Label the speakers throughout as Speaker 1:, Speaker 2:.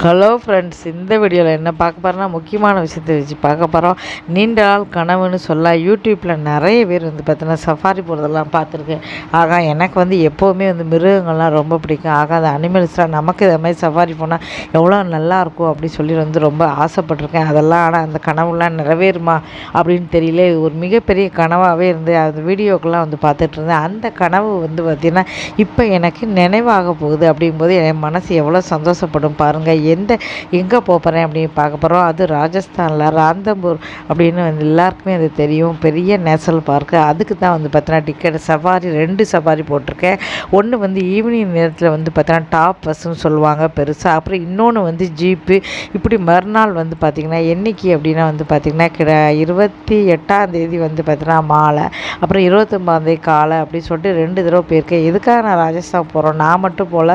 Speaker 1: Hello friends இந்த வீடியோவில் என்ன பார்க்க போகிறோன்னா முக்கியமான விஷயத்தை வச்சு பார்க்க போகிறோம் நீண்ட நாள் கனவுன்னு சொல்ல யூடியூப்பில் நிறைய பேர் வந்து பார்த்தோன்னா சஃபாரி போகிறதெல்லாம் பார்த்துருக்கேன் ஆகா எனக்கு வந்து எப்போவுமே வந்து மிருகங்கள்லாம் ரொம்ப பிடிக்கும். ஆகா அந்த அனிமல்ஸ்லாம் நமக்கு இதை மாதிரி சஃபாரி போனால் எவ்வளோ நல்லாயிருக்கும் அப்படின்னு சொல்லி வந்து ரொம்ப ஆசைப்பட்டிருக்கேன். அதெல்லாம் ஆனால் அந்த கனவுலாம் நிறைவேறுமா அப்படின்னு தெரியல. இது ஒரு மிகப்பெரிய கனவாகவே இருந்து அந்த வீடியோக்கெல்லாம் வந்து பார்த்துட்டு இருந்தேன். அந்த கனவு வந்து பார்த்திங்கன்னா இப்போ எனக்கு நினைவாக போகுது அப்படிங்கும்போது என் மனசு எவ்வளோ சந்தோஷப்படும் பாருங்கள் எந்த எங்கே போகிறேன் அப்படின்னு பார்க்க போகிறோம் அது ராஜஸ்தானில் ராந்தம்பூர் அப்படின்னு வந்து எல்லாருக்குமே அது தெரியும். பெரிய நேஷனல் பார்க்கு. அதுக்கு தான் வந்து பார்த்தீங்கன்னா டிக்கெட் சஃபாரி ரெண்டு சஃபாரி போட்டிருக்கேன். ஒன்று வந்து ஈவினிங் நேரத்தில் வந்து பார்த்தீங்கன்னா டாப் பஸ்ஸுன்னு சொல்லுவாங்க பெருசாக அப்புறம் இன்னொன்று வந்து ஜீப்பு இப்படி மறுநாள் வந்து பார்த்திங்கன்னா என்னைக்கு அப்படின்னா வந்து பார்த்திங்கன்னா கிட இருபத்தி எட்டாம் தேதி வந்து பார்த்தீங்கன்னா மாலை. அப்புறம் இருபத்தொம்பதாந்தேதி காலை அப்படின்னு சொல்லிட்டு ரெண்டு தடவை போயிருக்கேன். எதுக்காக நான் ராஜஸ்தான் போகிறோம் நான் மட்டும் போல்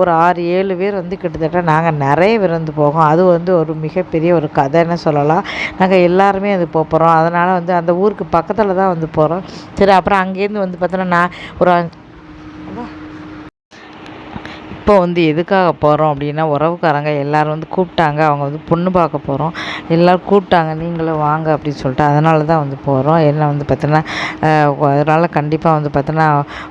Speaker 1: ஒரு ஆறு ஏழு பேர் வந்து கிட்டத்தட்ட நான் நாங்கள் நிறைய விருந்து போகும். அது வந்து ஒரு மிகப்பெரிய ஒரு கதைன்னு சொல்லலாம். நாங்கள் எல்லாருமே அது போக போகிறோம் அதனால் வந்து அந்த ஊருக்கு பக்கத்தில் தான் வந்து போகிறோம் சரி அப்புறம் அங்கேருந்து வந்து பார்த்தோன்னா நான் ஒரு இப்போ வந்து எதுக்காக போகிறோம் அப்படின்னா உறவுக்காரங்க எல்லோரும் வந்து கூப்பிட்டாங்க அவங்க வந்து பொண்ணு பார்க்க போகிறோம் எல்லோரும் கூப்பிட்டாங்க நீங்களும் வாங்க அப்படின்னு சொல்லிட்டு அதனால தான் வந்து போகிறோம் என்ன வந்து பார்த்தோன்னா அதனால் கண்டிப்பாக வந்து பார்த்தோன்னா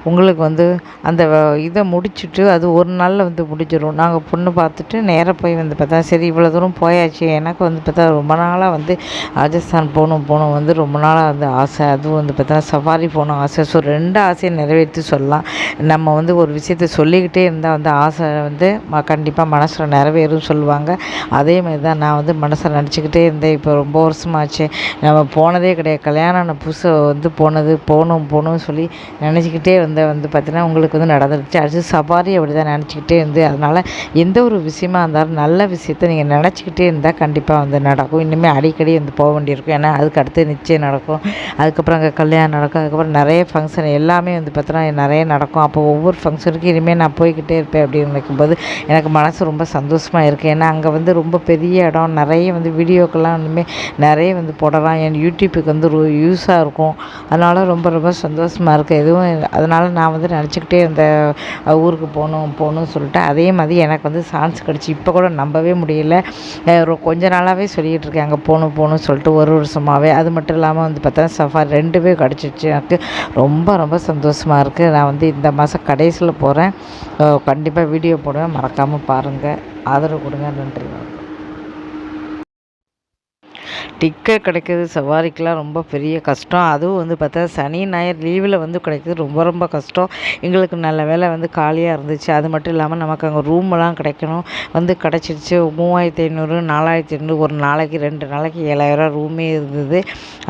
Speaker 1: உங்களுக்கு வந்து அந்த இதை முடிச்சுட்டு அது ஒரு நாளில் வந்து முடிஞ்சிடும் நாங்கள் பொண்ணு பார்த்துட்டு நேராக போய் வந்து பார்த்தா சரி இவ்வளோ தூரம் போயாச்சு. எனக்கு வந்து பார்த்தா ரொம்ப நாளாக வந்து ராஜஸ்தான் போகணும் போகணும் வந்து ரொம்ப நாளாக வந்து ஆசை. அதுவும் வந்து பார்த்தா சஃபாரி போகணும் ஆசை. ஸோ ரெண்டு ஆசையை நிறைவேற்றி சொல்லலாம். நம்ம வந்து ஒரு விஷயத்த சொல்லிக்கிட்டே இருந்தால் வந்து ஆசை வந்து ம கண்டிப்பாக மனசில் நிறைவேறும் சொல்லுவாங்க. அதே மாதிரி தான் நான் வந்து மனசில் நினச்சிக்கிட்டே இருந்தேன். இப்போ ரொம்ப வருஷமாச்சு. நம்ம போனதே கிடையாது. கல்யாணம் ஆன புதுசு வந்து போனது போகணும் போகணும்னு சொல்லி நினச்சிக்கிட்டே வந்து வந்து பார்த்தினா உங்களுக்கு வந்து நடந்துருச்சு. அடுத்து சவாரி அப்படி தான் நினச்சிக்கிட்டே இருந்து அதனால் எந்த ஒரு விஷயமா இருந்தாலும் நல்ல விஷயத்த நீங்கள் நினச்சிக்கிட்டே இருந்தால் கண்டிப்பாக வந்து நடக்கும். இனிமேல் அடிக்கடி வந்து போக வேண்டியிருக்கும். ஏன்னா அதுக்கு அடுத்து நிச்சயம் நடக்கும். அதுக்கப்புறம் அங்கே கல்யாணம் நடக்கும். அதுக்கப்புறம் நிறைய ஃபங்க்ஷன் எல்லாமே வந்து பார்த்தோன்னா நிறைய நடக்கும். அப்போ ஒவ்வொரு ஃபங்க்ஷனுக்கும் இனிமேல் நான் போய்கிட்டே இருப்பேன். அப்படின்னு நினைக்கும்போது எனக்கு மனசு ரொம்ப சந்தோஷமாக இருக்குது ஏன்னா அங்கே வந்து ரொம்ப பெரிய இடம். நிறைய வந்து வீடியோக்கெல்லாம் இனிமேல் நிறைய வந்து போடலாம். என் யூடியூப்புக்கு வந்து ஒரு யூஸாக இருக்கும். அதனால் ரொம்ப ரொம்ப சந்தோஷமாக இருக்குது எதுவும் அதனால் நான் வந்து நினச்சிக்கிட்டே இந்த ஊருக்கு போகணும் போகணும்னு சொல்லிட்டு அதே மாதிரி எனக்கு வந்து சான்ஸ் கிடச்சி. இப்போ கூட நம்பவே முடியல. கொஞ்ச நாளாகவே சொல்லிகிட்டு இருக்கேன். அங்கே போகணும் போகணும்னு சொல்லிட்டு ஒரு வருஷமாகவே அது மட்டும் இல்லாமல் வந்து பார்த்தா சஃபாரி ரெண்டுமே கிடச்சிச்சு. எனக்கு ரொம்ப ரொம்ப சந்தோஷமாக இருக்குது நான் வந்து இந்த மாதம் கடைசியில் போகிறேன் கண்டிப்பாக வீடியோ போடுவேன். மறக்காமல் பாருங்கள் ஆதரவு கொடுங்க. நன்றி வணக்கம் டிக்கெட் கிடைக்கிறது சவாரிக்கெலாம் ரொம்ப பெரிய கஷ்டம். அதுவும் வந்து பார்த்தா சனி ஞாயிறு லீவில் வந்து கிடைக்கிறது ரொம்ப ரொம்ப கஷ்டம். எங்களுக்கு நல்ல வேலை வந்து காலியாக இருந்துச்சு. அது மட்டும் இல்லாமல் நமக்கு அங்கே ரூமெல்லாம் கிடைக்கணும். வந்து கிடச்சிருச்சு. மூவாயிரத்தி ஐநூறு நாலாயிரத்தி ஐநூறு ஒரு நாளைக்கு ரெண்டு நாளைக்கு ஏழாயிரம் ரூமே இருந்தது.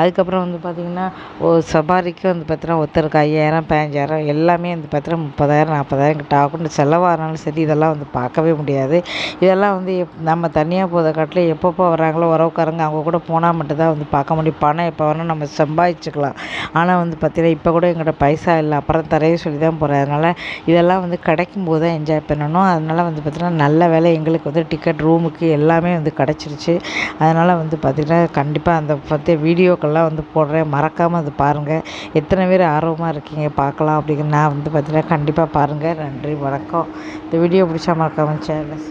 Speaker 1: அதுக்கப்புறம் வந்து பார்த்திங்கன்னா ஒரு சவாரிக்கு வந்து பார்த்தீங்கன்னா ஒருத்தருக்கு ஐயாயிரம் பதினஞ்சாயிரம் எல்லாமே வந்து பார்த்தீங்கன்னா முப்பதாயிரம் நாற்பதாயிரம் கிட்ட ஆகும். செலவானாலும் சரி இதெல்லாம் வந்து பார்க்கவே முடியாது. இதெல்லாம் வந்து நம்ம தனியாக போதை காட்டில் எப்பப்போ வராங்களோ உறவுக்காரங்க அவங்க கூட போன போனால் மட்டும்தான் வந்து பார்க்க முடியும். பணம் எப்போ வேணால் நம்ம சம்பாதிச்சுக்கலாம். ஆனால் வந்து பார்த்திங்கன்னா இப்போ கூட எங்கள்கிட்ட பைசா இல்லை. அப்புறம் தரைய சொல்லி தான் போகிறேன் அதனால் இதெல்லாம் வந்து கிடைக்கும் போது தான் என்ஜாய் பண்ணணும். அதனால் வந்து பார்த்திங்கன்னா நல்ல வேலை எங்களுக்கு வந்து டிக்கெட் ரூமுக்கு எல்லாமே வந்து கிடச்சிருச்சு. அதனால் வந்து பார்த்திங்கன்னா கண்டிப்பாக அந்த பற்றிய வீடியோக்கெல்லாம் வந்து போடுறேன். மறக்காமல் அது பாருங்கள் எத்தனை பேர் ஆர்வமாக இருக்கீங்க பார்க்கலாம் அப்படிங்கிற நான் வந்து பார்த்திங்கன்னா கண்டிப்பாக பாருங்கள் நன்றி வணக்கம். இந்த வீடியோ பிடிச்சா மறக்காமல் சேனல்